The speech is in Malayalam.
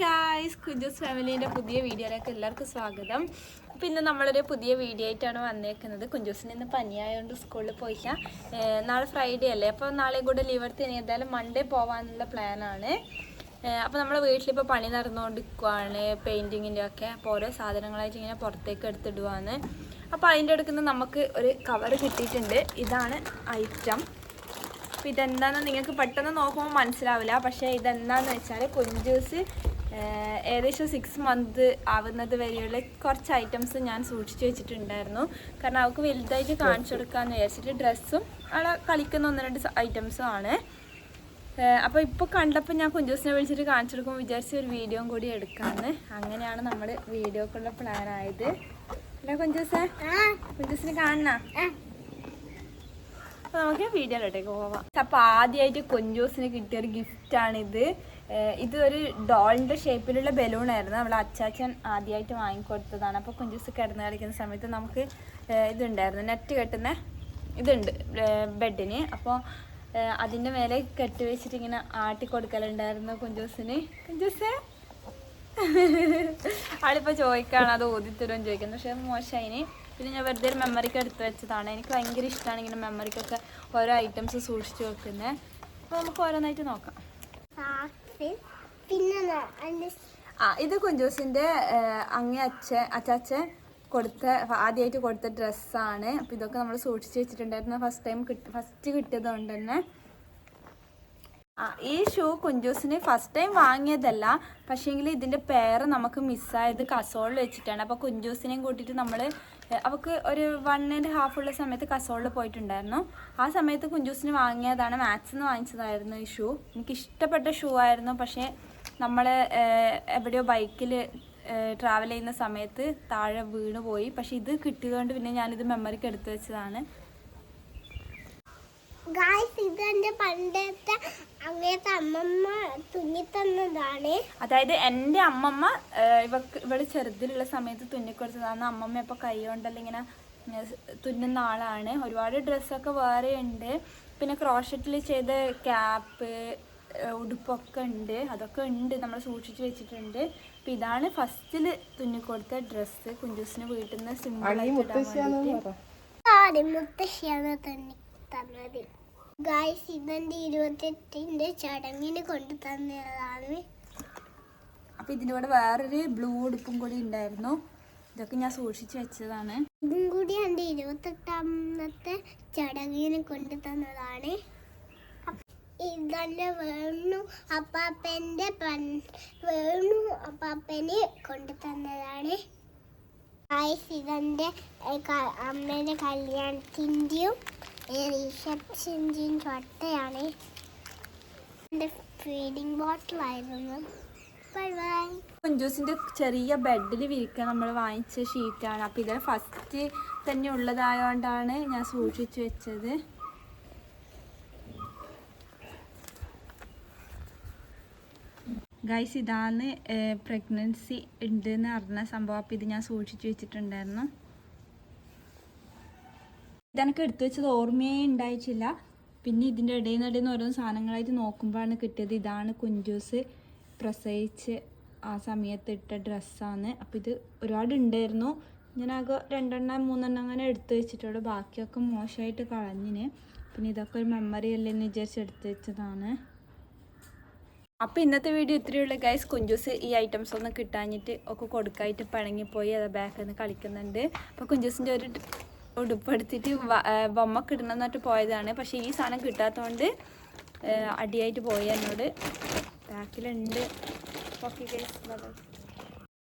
ഗായ്സ് കുജസ് ഫാമിലീന്റെ പുതിയ വീഡിയോയിലേക്ക് എല്ലാവർക്കും സ്വാഗതം. അപ്പോൾ ഇന്ന് നമ്മളൊരു പുതിയ വീഡിയോ ആയിട്ടാണ് വന്നേക്കുന്നത്. കുഞ്ചൂസിന് ഇന്ന് പനിയായതുകൊണ്ട് സ്കൂളിൽ പോയില്ല. നാളെ ഫ്രൈഡേ അല്ലേ? അപ്പോൾ നാളെ കൂടെ ലീവ് എടുത്ത് ഇനി എന്തായാലും മൺഡേ പോകാനുള്ള പ്ലാനാണ് അപ്പോൾ നമ്മൾ വീട്ടിലിപ്പോൾ പണി നടന്നുകൊണ്ടിരിക്കുവാണ് പെയിന്റിങ്ങിന്റെ ഒക്കെ. അപ്പോൾ ഓരോ സാധനങ്ങളായിട്ട് ഇങ്ങനെ പുറത്തേക്ക് എടുത്തിടുവാണ്. അപ്പോൾ അതിന്റെ അടുക്കുന്ന നമുക്ക് ഒരു കവർ കിട്ടിയിട്ടുണ്ട്. ഇതാണ് ഐറ്റം അപ്പോൾ ഇതെന്താണെന്ന് നിങ്ങൾക്ക് പെട്ടെന്ന് നോക്കുമ്പോൾ മനസ്സിലാവില്ല. പക്ഷേ ഇതെന്താണെന്ന് വെച്ചാൽ കുഞ്ചൂസ് ഏകദേശം സിക്സ് മന്ത് ആവുന്നത് വരെയുള്ള കുറച്ച് ഐറ്റംസ് ഞാൻ സൂക്ഷിച്ചു വെച്ചിട്ടുണ്ടായിരുന്നു. കാരണം അവൾക്ക് വലുതായിട്ട് കാണിച്ചു കൊടുക്കാമെന്ന് വിചാരിച്ചിട്ട് ഡ്രസ്സും അവിടെ കളിക്കുന്ന ഒന്ന് രണ്ട് ഐറ്റംസും ആണ്. അപ്പോൾ ഇപ്പോൾ കണ്ടപ്പോൾ ഞാൻ കുഞ്ചൂസിനെ വിളിച്ചിട്ട് കാണിച്ചു കൊടുക്കുമ്പോൾ വിചാരിച്ച ഒരു വീഡിയോയും കൂടി എടുക്കാമെന്ന് അങ്ങനെയാണ് നമ്മൾ വീഡിയോക്കുള്ള പ്ലാൻ ആയത്. അല്ല കുഞ്ചൂസേ കുഞ്ചൂസിന് കാണണ? അപ്പൊ നമുക്ക് വീഡിയോയിലോട്ടേക്ക് പോവാം. അപ്പൊ ആദ്യമായിട്ട് കുഞ്ചൂസിന് കിട്ടിയ ഒരു ഗിഫ്റ്റ് ആണിത് ഇത് ഒരു ഡോളിന്റെ ഷേപ്പിലുള്ള ബലൂൺ ആയിരുന്നു. അവളെ അച്ചാച്ചൻ ആദ്യമായിട്ട് വാങ്ങിക്കൊടുത്തതാണ്. അപ്പൊ കുഞ്ചൂസ് കിടന്ന് കളിക്കുന്ന സമയത്ത് നമുക്ക് ഇതുണ്ടായിരുന്നു. നെറ്റ് കെട്ടുന്ന ഇതുണ്ട് ബെഡിന് അപ്പോൾ അതിന്റെ മേലെ കെട്ടി വെച്ചിട്ട് ഇങ്ങനെ ആട്ടി കൊടുക്കലുണ്ടായിരുന്നു കുഞ്ചൂസിന്. കുഞ്ചൂസേ? ആളിപ്പോൾ ചോദിക്കാണ് അത് ഓതിത്തരും ചോദിക്കുന്നത് പക്ഷേ മോശമായിന് പിന്നെ ഞാൻ വെറുതെ ഒരു മെമ്മറിക്ക് എടുത്ത് വെച്ചതാണ്. എനിക്ക് ഭയങ്കര ഇഷ്ടമാണ് ഇങ്ങനെ മെമ്മറിക്കൊക്കെ ഓരോ ഐറ്റംസ് സൂക്ഷിച്ചു വെക്കുന്നത് അപ്പോൾ നമുക്ക് ഓരോന്നായിട്ട് നോക്കാം. ആ ഇത് കുഞ്ചൂസിന്റെ അങ്ങേ അച്ഛൻ അച്ചാച്ചൻ കൊടുത്ത ആദ്യമായിട്ട് കൊടുത്ത ഡ്രസ്സാണ് അപ്പോൾ ഇതൊക്കെ നമ്മൾ സൂക്ഷിച്ച് വെച്ചിട്ടുണ്ടായിരുന്നു. ഫസ്റ്റ് ടൈം കിട്ടി ഫസ്റ്റ് കിട്ടിയത് കൊണ്ട് തന്നെ. ആ ഈ ഷൂ കുഞ്ചൂസിന് ഫസ്റ്റ് ടൈം വാങ്ങിയതല്ല. പക്ഷേങ്കിൽ ഇതിന്റെ പേര് നമുക്ക് മിസ്സായത് കസോളിൽ വെച്ചിട്ടാണ്. അപ്പോൾ കുഞ്ചൂസിനെയും കൂട്ടിയിട്ട് നമ്മൾ അവൾക്ക് ഒരു വൺ ആൻഡ് ഹാഫ് ഉള്ള സമയത്ത് കസോളിൽ പോയിട്ടുണ്ടായിരുന്നു. ആ സമയത്ത് കുഞ്ചൂസിന് വാങ്ങിയതാണ്. മാത്സിൽ നിന്ന് വാങ്ങിച്ചതായിരുന്നു ഈ ഷൂ. എനിക്ക് ഇഷ്ടപ്പെട്ട ഷൂ ആയിരുന്നു. പക്ഷേ നമ്മൾ എവിടെയോ ബൈക്കിൽ ട്രാവൽ ചെയ്യുന്ന സമയത്ത് താഴെ വീണ് പോയി പക്ഷേ ഇത് കിട്ടിയതുകൊണ്ട് പിന്നെ ഞാനിത് മെമ്മറിക്ക് എടുത്തു വെച്ചതാണ്. ഗായ്സ് ഇത് എന്റെ പണ്ടത്തെ അങ്ങനത്തെ അമ്മമ്മ തുന്നിത്തന്നതാണ്. അതായത് എന്റെ അമ്മമ്മ ഇവക്ക് ഇവൾ ചെറുതിലുള്ള സമയത്ത് തുന്നിക്കൊടുത്തതാണ്. അമ്മമ്മ ഇപ്പോൾ കൈ കൊണ്ടല്ല ഇങ്ങനെ തുന്നുന്ന ആളാണ്. ഒരുപാട് ഡ്രസ്സൊക്കെ വേറെ ഉണ്ട്. പിന്നെ ക്രോഷറ്റിൽ ചെയ്ത ക്യാപ്പ് ഉടുപ്പൊക്കെ ഉണ്ട്. അതൊക്കെ ഉണ്ട് നമ്മൾ സൂക്ഷിച്ച് വെച്ചിട്ടുണ്ട്. അപ്പം ഇതാണ് ഫസ്റ്റിൽ തുന്നിക്കൊടുത്ത ഡ്രസ്സ്. കുഞ്ചൂസിന് വീട്ടിൽ നിന്ന് സിമ്പിൾ ആടി മുത്തശ്ശിയാണ് തന്നെ തന്നത് ഗായ്സ് ഇതെന്റെ ഇരുപത്തെട്ടിന്റെ ചടങ്ങിന് കൊണ്ടു തന്നതാണ്. അപ്പം ഇതിന്റെ കൂടെ വേറൊരു ബ്ലൂ ഉടുപ്പും കൂടി ഉണ്ടായിരുന്നു. ഇതൊക്കെ ഞാൻ സൂക്ഷിച്ചു വെച്ചതാണ്. ഇതും കൂടി എന്റെ ഇരുപത്തെട്ടാമത്തെ ചടങ്ങിന് കൊണ്ടു തന്നതാണ്. ഇതന്നെ വേണു അപ്പാപ്പന്റെ പൻ- വേണു അപ്പാപ്പന് കൊണ്ടു തന്നതാണ്. ഗായ്സ് ഇതെന്റെ അമ്മേന്റെ കല്യാണത്തിന്റെയും റിസപ്ഷന്റെയും ചൊട്ടയാണ്. എന്റെ ഫീഡിങ് ബോട്ടിലായിരുന്നു കുഞ്ചൂസിന്റെ ചെറിയ ബെഡിൽ വിരിക്കാൻ നമ്മൾ വാങ്ങിച്ച ഷീറ്റാണ് അപ്പൊ ഇത് ഫസ്റ്റ് തന്നെ ഉള്ളതായതുകൊണ്ടാണ് ഞാൻ സൂക്ഷിച്ചു വെച്ചത്. ഗൈസ് ഇതാണ് പ്രഗ്നൻസി ഉണ്ട് എന്ന് അറിഞ്ഞ സംഭവം. അപ്പൊ ഇത് ഞാൻ സൂക്ഷിച്ചു വെച്ചിട്ടുണ്ടായിരുന്നു. ഇതെനിക്ക് എടുത്തു വെച്ചത് ഓർമ്മയേ ഉണ്ടായിട്ടില്ല. പിന്നെ ഇതിന്റെ ഇടയിൽ നിന്ന് ഇടയിൽ നിന്ന് ഓരോ സാധനങ്ങളായിട്ട് നോക്കുമ്പോഴാണ് കിട്ടിയത്. ഇതാണ് കുഞ്ചൂസ് പ്രസവിച്ച് ആ സമയത്ത് ഇട്ട ഡ്രസ്സാണ്. അപ്പോൾ ഇത് ഒരുപാട് ഉണ്ടായിരുന്നു. ഞാനാകെ രണ്ടെണ്ണം മൂന്നെണ്ണം അങ്ങനെ എടുത്തു വെച്ചിട്ടുള്ളൂ. ബാക്കിയൊക്കെ മോശമായിട്ട് കളഞ്ഞിന്. പിന്നെ ഇതൊക്കെ ഒരു മെമ്മറി അല്ലേ എന്ന് വിചാരിച്ച് എടുത്തു വെച്ചതാണ്. അപ്പോൾ ഇന്നത്തെ വീഡിയോ ഇത്രയേ ഉള്ളൂ ഗൈസ് കുഞ്ചൂസ് ഈ ഐറ്റംസ് ഒന്നും കിട്ടാഞ്ഞിട്ട് ഒക്കെ കൊടുക്കായിട്ട് പിണങ്ങിപ്പോയി. അത് ബാക്കിൽ നിന്ന് കളിക്കുന്നുണ്ട്. അപ്പോൾ കുഞ്ചൂസിന്റെ ഒരു ഉടുപ്പ് ബൊമ്മ ഇടണം എന്നിട്ട് പോയതാണ്. പക്ഷേ ഈ സാധനം കിട്ടാത്തതുകൊണ്ട് അടിയായിട്ട് പോയി എന്നോട്. ബാക്കിലുണ്ട്. Okay bye